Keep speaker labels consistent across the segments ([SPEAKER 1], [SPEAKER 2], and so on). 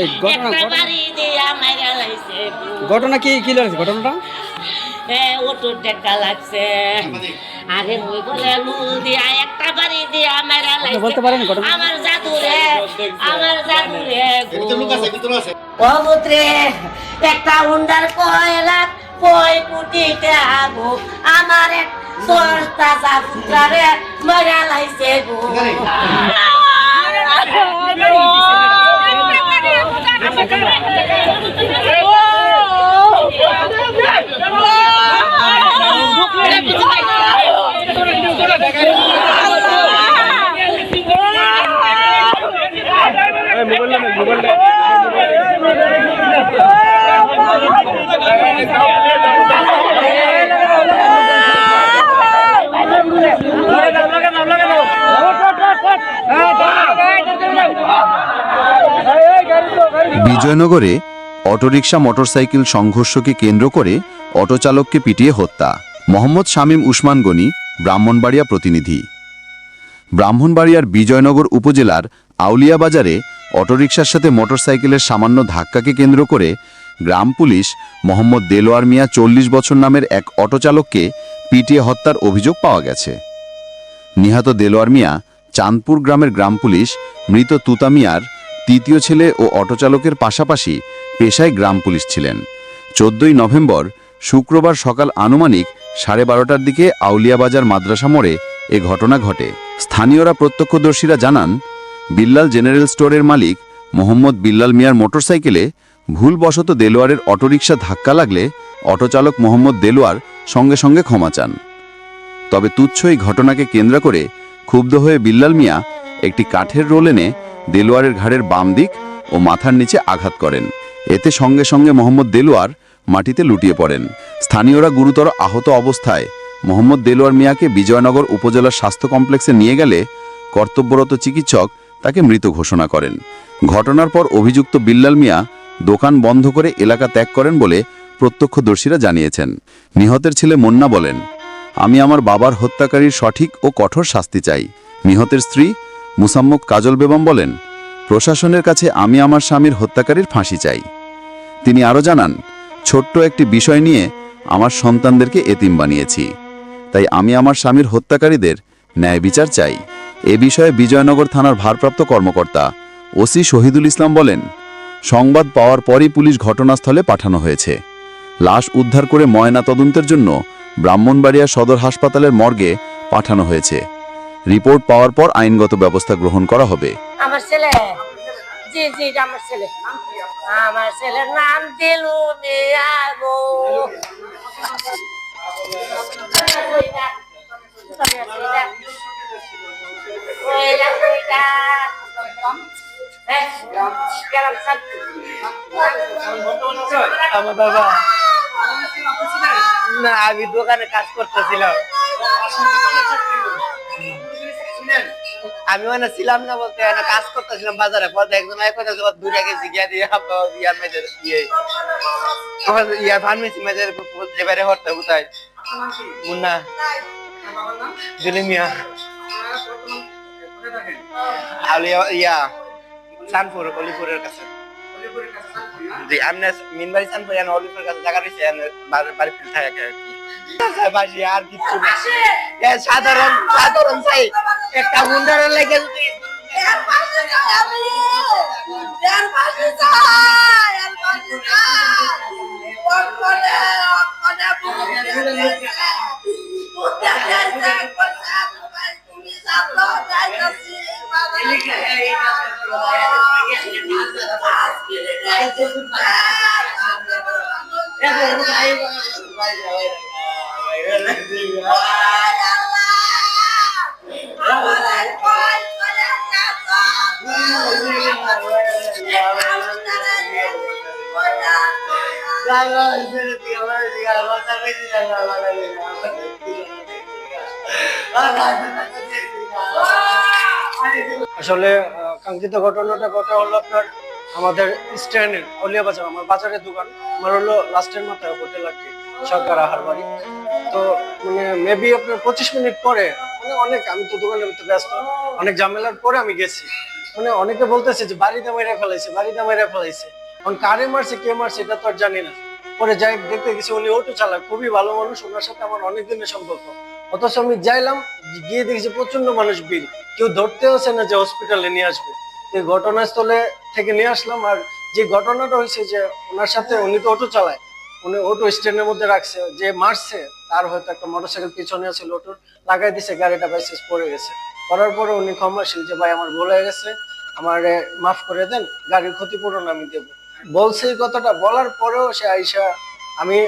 [SPEAKER 1] এই ঘটনা কি কি লাগছে ঘটনাটা?
[SPEAKER 2] ওটুর টেকা লাগছে। আরে মুই বলে লুল দিয়া একটা বাড়ি দিয়া মাইরা লাইছে।
[SPEAKER 1] বলতে পারেন ঘটনা?
[SPEAKER 2] আমার জাদু রে আমার জাদু রে ও একটা হুন্ডার কয়লা কয় কোটিতে আগো আমার এক দশটা পুত্রা রে মাইরা লাইছে গো।
[SPEAKER 3] বিজয়নগরে অটোরিকশা মোটরসাইকেল সংঘর্ষকে কেন্দ্র করে অটোচালককে পিটিয়ে হত্যা। মোহাম্মদ শামীম উসমান গনি, ব্রাহ্মণবাড়িয়া প্রতিনিধি। ব্রাহ্মণবাড়িয়ার বিজয়নগর উপজেলার আউলিয়া বাজারে অটোরিকশার সাথে মোটরসাইকেলের সামান্য ধাক্কাকে কেন্দ্র করে গ্রাম পুলিশ মোহাম্মদ দেলোয়ার মিয়া চল্লিশ বছর নামের এক অটোচালককে পিটিয়ে হত্যার অভিযোগ পাওয়া গেছে। নিহত দেলোয়ার মিয়া চাঁদপুর গ্রামের গ্রাম পুলিশ, মৃত তুতা মিয়ার তৃতীয় ছেলে ও অটোচালকের পাশাপাশি পেশায় গ্রাম পুলিশ ছিলেন। চোদ্দই নভেম্বর, শুক্রবার সকাল আনুমানিক সাড়ে বারোটার দিকে আউলিয়াবাজার মাদ্রাসা মোড়ে এ ঘটনা ঘটে। স্থানীয়রা প্রত্যক্ষদর্শীরা জানান, বিল্লাল জেনারেল স্টোরের মালিক মোহাম্মদ বিল্লাল মিয়ার মোটরসাইকেলে ভুলবশত দেলোয়ারের অটোরিকশা ধাক্কা লাগলে অটোচালক মোহাম্মদ দেলোয়ার সঙ্গে সঙ্গে ক্ষমা চান। তবে তুচ্ছ এই ঘটনাকে কেন্দ্র করে ক্ষুব্ধ হয়ে বিল্লাল মিয়া একটি কাঠের রোল এনে দেলোয়ারের ঘাড়ের বাম দিক ও মাথার নিচে আঘাত করেন। এতে সঙ্গে সঙ্গে মোহাম্মদ দেলোয়ার মাটিতে লুটিয়ে পড়েন। স্থানীয়রা গুরুতর আহত অবস্থায় মোহাম্মদ দেলোয়ার মিয়াকে বিজয়নগর উপজেলার স্বাস্থ্য কমপ্লেক্সে নিয়ে গেলে কর্তব্যরত চিকিৎসক তাকে মৃত ঘোষণা করেন। ঘটনার পর অভিযুক্ত বিল্লাল মিয়া দোকান বন্ধ করে এলাকা ত্যাগ করেন বলে প্রত্যক্ষদর্শীরা জানিয়েছেন। নিহতের ছেলে মন্না বলেন, আমি আমার বাবার হত্যাকারীর সঠিক ও কঠোর শাস্তি চাই। নিহতের স্ত্রী মুসাম্মক কাজল বেগম বলেন, প্রশাসনের কাছে আমি আমার স্বামীর হত্যাকারীর ফাঁসি চাই। তিনি আরও জানান, ছোট্ট একটি বিষয় নিয়ে আমার সন্তানদেরকে এতিম বানিয়েছি। তাই আমি আমার স্বামীর হত্যাকারীদের ন্যায় বিচার চাই। এ বিষয়ে বিজয়নগর থানার ভারপ্রাপ্ত কর্মকর্তা ওসি শহীদুল ইসলাম বলেন, সংবাদ পাওয়ার পরই পুলিশ ঘটনাস্থলে পাঠানো হয়েছে। লাশ উদ্ধার করে ময়না তদন্তের জন্য ব্রাহ্মণবাড়িয়া সদর হাসপাতালের মর্গে পাঠানো হয়েছে। রিপোর্ট পাওয়ার পর আইনগত ব্যবস্থা গ্রহণ করা হবে।
[SPEAKER 2] আমার ছেলে। জি জি আমার ছেলে। আমার ছেলের নাম দিলু মিয়া গো।
[SPEAKER 4] আমার বাবা না আমি দোকানে কাজ করতেছিলাম। আমি মানে ছিলাম না বলতে কাজ করতেছিলাম বাজারে। পরে একজন এক কথা গিয়া দিয়ে ইয়ার মেজে দিয়ে ইয়া। ফার্মেসি মেজে এবারে হরতে কোথায় মুন্না। জুলিমিয়া আলিয়া ইয়া সানপুর অলিপুরের কাছে। জি মিনবাড়ি কাছে জায়গা রয়েছে বাড়ি বাড়ি ফিল থাকে আর কি। আর কিছু না। এ সাধারণ সাধারণ চাই। একটা গুন্ডারের লাগে যদি
[SPEAKER 5] আসলে কাঙ্ক্ষিত ঘটনাটা কথা হলো আপনার আমাদের স্ট্যান্ডের অলিয়া বাজার, আমার বাজারের দোকান। আমার হলো লাস্টের মাথায় হোটেল আর কি সরকার আহার বাড়ি। তো মানে মেবি আপনার পঁচিশ মিনিট পরে মানে অনেক, আমি তো দোকানের ভিতরে ব্যস্ত, অনেক ঝামেলার পরে আমি গেছি। মানে অনেকে বলতেছে যে, বাড়িতে মেরে ফেলাইছে, বাড়িতে মেরে ফেলাইছে। এখন কারে মারছে, কে মারছে এটা তো আর জানি না। পরে যাই দেখতে গেছি, উনি অটো চালাক খুবই ভালো মানুষ, ওনার সাথে আমার অনেক দিনের সম্পর্ক। অথচ আমি যাইলাম, গিয়ে দেখছি প্রচণ্ড মানুষ ভিড়। কেউ ধরতে আসে না যে হসপিটালে নিয়ে আসবে। এই ঘটনাস্থলে থেকে নিয়ে আসলাম, আর যে ঘটনাটা হয়েছে যে ওনার সাথে উনি তো অটো চালায়, উনি অটো স্ট্যান্ডের মধ্যে রাখছে, যে মারছে, তার হয়তো একটা মোটরসাইকেল পিছনে আছে অটোর লাগাই দিছে, গাড়িটা বাইসেস পড়ে গেছে। করার পরে উনি ক্ষমাশীল যে, ভাই, আমার ভুল হয়ে গেছে, আমার মাফ করে দেন, গাড়ির ক্ষতিপূরণ আমি দেবো। বলছে এই কথাটা বলার পরেও সে আইসা আমি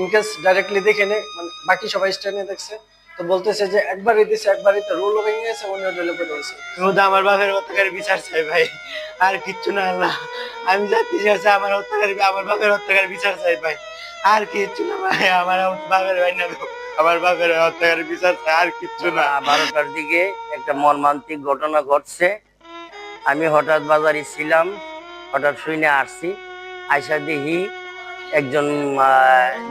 [SPEAKER 5] ইনকেস ডাইরেক্টলি দেখে নে মানে বাকি সবাই স্ট্যান্ডে দেখছে তো বলতেছে যে একবারই দিছে একবারই তো রুলও ভেঙে গেছে উনি ডেলে পড়ে গেছে।
[SPEAKER 4] শুধু আমার বাপের হত্যাকারী বিচার চাই ভাই আর কিচ্ছু না আল্লাহ। আমি জাতি চাইছি আমার হত্যাকারী আমার বাপের হত্যাকারী বিচার চাই ভাই। আর কিচ্ছু না ভাই আমার বাপের ভাই না আমার বাপের হত্যাকারী বিচার চাই আর কিচ্ছু না।
[SPEAKER 1] বারোটার দিকে একটা মর্মান্তিক ঘটনা ঘটছে। আমি হঠাৎ বাজারে ছিলাম হঠাৎ শুনে আসছি। আয়সা দেখি একজন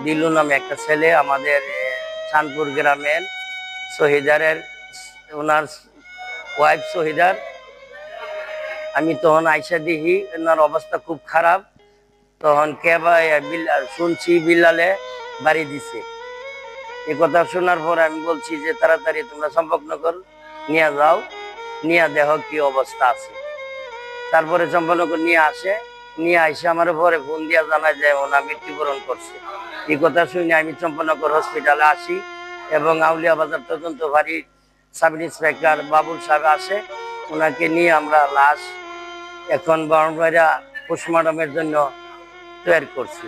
[SPEAKER 1] দিলু নামে একটা ছেলে আমাদের চাঁদপুর গ্রামের শহীদারের ওনার ওয়াইফ শহীদার আমি তখন আয়সা দেখি ওনার অবস্থা খুব খারাপ। তখন কেবা শুনছি বিল্লালে বাড়ি দিছে। এ কথা শোনার পর আমি বলছি যে, তাড়াতাড়ি তোমরা সম্পর্কনগর নিয়ে যাও, নিয়ে দেহ কি অবস্থা আছে। তারপরে সম্পর্কনগর নিয়ে আসে। নিয়ে আইসে আমার পরে ফোন দিয়া জানায় যে, ওনা মৃত্যুবরণ করছে। এই কথা শুনে আমি চম্পনগর হসপিটালে আসি এবং আউলিয়া বাজার তদন্ত বাড়ির সাব ইন্সপেক্টর বাবুল সাহেব আসে। ওনাকে নিয়ে আমরা লাশ এখন বরণবাড়িয়া পোস্টমর্টমের জন্য তৈরি করছি।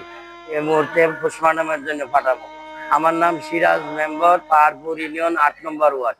[SPEAKER 1] এই মুহূর্তে পোস্টমর্টমের জন্য পাঠাবো। আমার নাম সিরাজ মেম্বার পাহাড়পুর ইউনিয়ন আট নম্বর ওয়ার্ড।